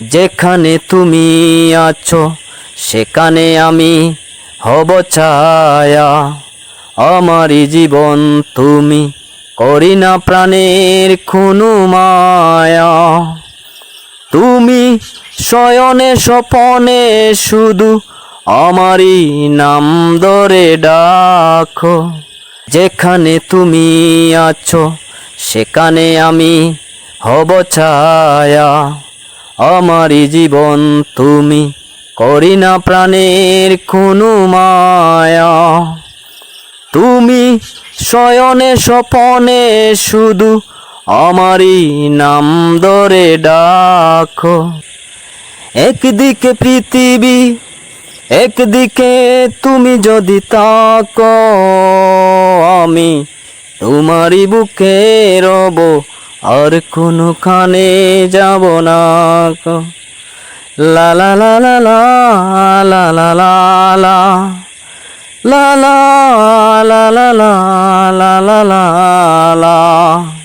যেখানে তুমি আছো, সেখানে আমি হব ছায়া। আমারই জীবন তুমি করি না প্রাণের খুনু মায়া। তুমি শয়নে স্বপনে শুধু আমারই নাম ধরে ডাকো। যেখানে তুমি আছো, সেখানে আমি হব ছায়া। আমারই জীবন তুমি করি না প্রাণের কোনো মায়া। তুমি শয়নে স্বপনে শুধু আমারই নাম ধরে ডাকো। একদিকে পৃথিবী, একদিকে তুমি যদি তাকো, আমি তোমারই বুকে রব আর কোনোখানে যাব না। লা লা লা লা লা লা লা লা লা লা লা লা লা লা লা লা লা